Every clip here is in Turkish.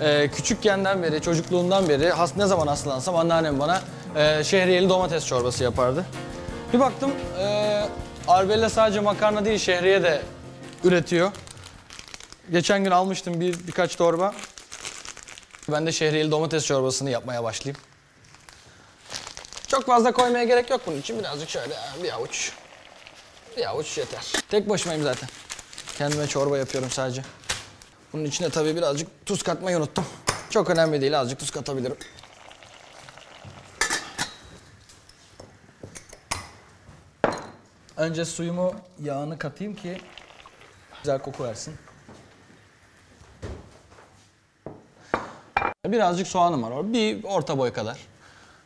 Ee, küçükkenden beri, çocukluğumdan beri has, ne zaman hastalansam anneannem bana e, şehriyeli domates çorbası yapardı. Bir baktım e, Arbella sadece makarna değil şehriye de üretiyor. Geçen gün almıştım bir birkaç torba. Ben de şehriyeli domates çorbasını yapmaya başlayayım. Çok fazla koymaya gerek yok bunun için. Birazcık şöyle bir avuç. Bir avuç yeter. Tek başımayım zaten. Kendime çorba yapıyorum sadece. Bunun içine tabii birazcık tuz katmayı unuttum. Çok önemli değil. Azıcık tuz katabilirim. Önce suyumu yağını katayım ki güzel koku versin. Birazcık soğanım var. Bir orta boy kadar.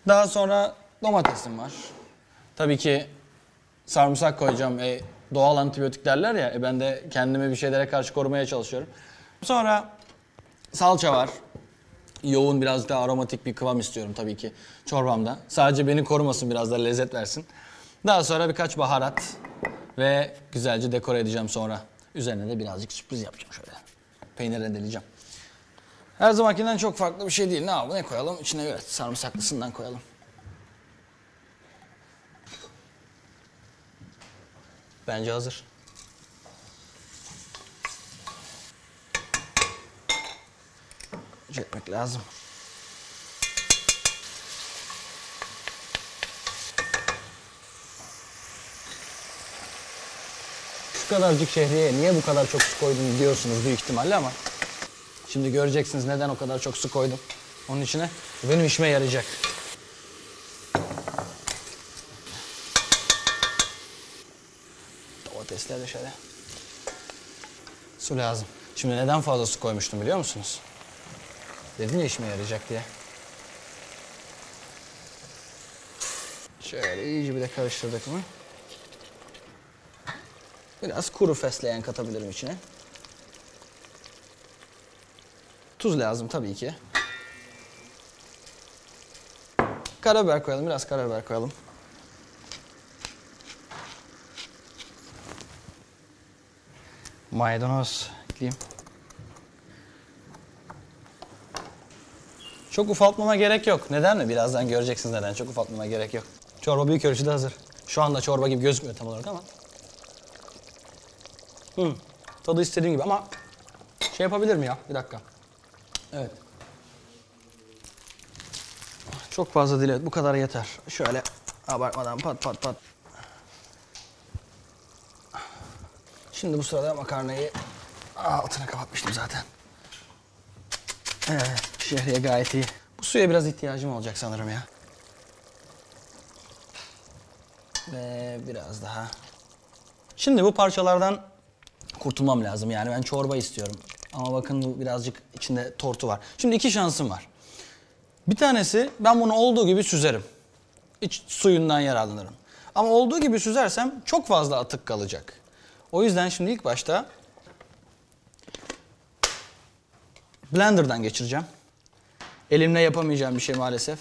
Daha sonra domatesim var. Tabii ki sarımsak koyacağım. E, doğal antibiyotik derler ya. E, ben de kendimi bir şeylere karşı korumaya çalışıyorum. Sonra salça var. Yoğun biraz daha aromatik bir kıvam istiyorum tabii ki çorbamda. Sadece beni korumasın biraz da lezzet versin. Daha sonra birkaç baharat ve güzelce dekore edeceğim sonra. Üzerine de birazcık sürpriz yapacağım şöyle. Peynir rendeleyeceğim. Her zamankinden çok farklı bir şey değil. Ne yapalım? Ne koyalım? İçine evet sarımsaklısından koyalım. Bence hazır. Etmek lazım. Şu kadarcık şehriyeye niye bu kadar çok su koydun diyorsunuz büyük ihtimalle ama Şimdi göreceksiniz neden o kadar çok su koydum. Onun içine Bu benim işime yarayacak. Domatesler de şöyle. Su lazım. Şimdi neden fazla su koymuştum biliyor musunuz? Dedim ya işime yarayacak diye. Şöyle iyice bir de karıştırdık mı? Biraz kuru fesleğen katabilirim içine. Tuz lazım tabii ki. Karabiber koyalım, biraz karabiber koyalım. Maydanoz ekleyeyim. Çok ufaltmama gerek yok. Neden mi? Birazdan göreceksiniz neden. Çok ufaltmama gerek yok. Çorba büyük ölçüde hazır. Şu anda çorba gibi gözükmüyor tam olarak ama. Hı, tadı istediğim gibi ama şey yapabilir mi ya? Bir dakika. Evet. Çok fazla değil evet. Bu kadar yeter. Şöyle abartmadan pat pat pat. Şimdi bu sırada makarnayı altına kapatmıştım zaten. Evet, şehriye gayet iyi. Bu suya biraz ihtiyacım olacak sanırım ya. Ve biraz daha. Şimdi bu parçalardan kurtulmam lazım. Yani ben çorba istiyorum. Ama bakın bu birazcık içinde tortu var. Şimdi iki şansım var. Bir tanesi ben bunu olduğu gibi süzerim. İç suyundan yararlanırım. Ama olduğu gibi süzersem çok fazla atık kalacak. O yüzden şimdi ilk başta blenderdan geçireceğim. Elimle yapamayacağım bir şey maalesef.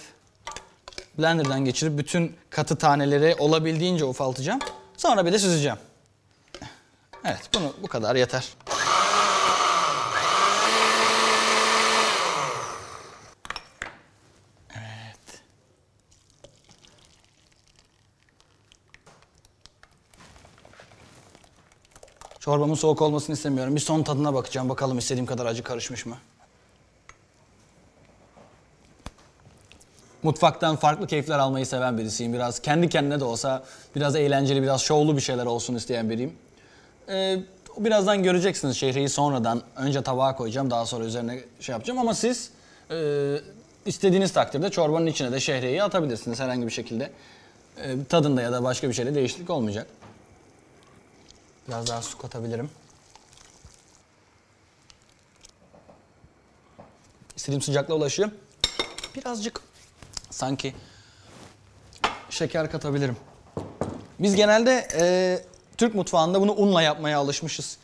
Blenderdan geçirip bütün katı taneleri olabildiğince ufaltacağım. Sonra bir de süzeceğim. Evet bunu bu kadar yeter. Evet. Çorbamın soğuk olmasını istemiyorum. Bir son tadına bakacağım. Bakalım istediğim kadar acı karışmış mı? Mutfaktan farklı keyifler almayı seven birisiyim. Biraz kendi kendine de olsa biraz eğlenceli, biraz şovlu bir şeyler olsun isteyen biriyim. Ee, birazdan göreceksiniz şehriyi sonradan. Önce tabağa koyacağım, daha sonra üzerine şey yapacağım. Ama siz e, istediğiniz takdirde çorbanın içine de şehriyeyi atabilirsiniz herhangi bir şekilde. E, tadında ya da başka bir şeyde değişiklik olmayacak. Biraz daha su katabilirim. İstediğim sıcaklığa ulaşıyor. Birazcık sanki şeker katabilirim. Biz genelde e, Türk mutfağında bunu unla yapmaya alışmışız.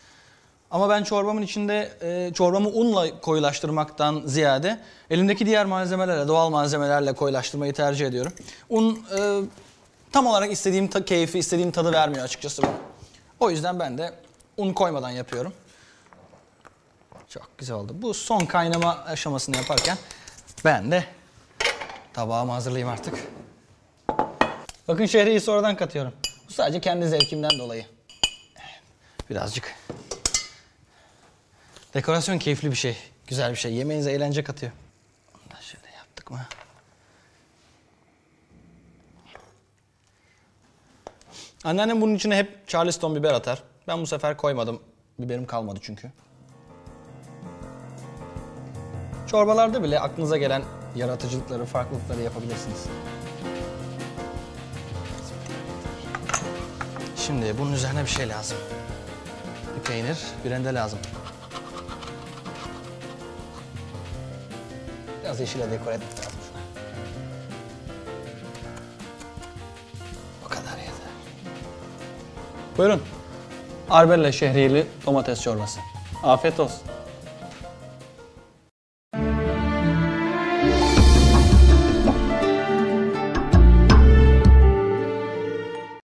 Ama ben çorbamın içinde e, çorbamı unla koyulaştırmaktan ziyade elimdeki diğer malzemelerle, doğal malzemelerle koyulaştırmayı tercih ediyorum. Un e, tam olarak istediğim ta- keyfi, istediğim tadı vermiyor açıkçası bana. O yüzden ben de un koymadan yapıyorum. Çok güzel oldu. Bu son kaynama aşamasını yaparken ben de tabağımı hazırlayayım artık. Bakın şehriyi sonradan katıyorum. Bu sadece kendi zevkimden dolayı. Birazcık. Dekorasyon keyifli bir şey. Güzel bir şey. Yemeğinize eğlence katıyor. Onu da şöyle yaptık mı? Anneannem bunun içine hep Charleston biber atar. Ben bu sefer koymadım. Biberim kalmadı çünkü. Çorbalarda bile aklınıza gelen yaratıcılıkları, farklılıkları yapabilirsiniz. Şimdi bunun üzerine bir şey lazım. Bir peynir, bir rende lazım. Biraz yeşile dekore etmek lazım. Bu kadar yeter. Buyurun. Arbelle şehriyeli domates çorbası. Afiyet olsun.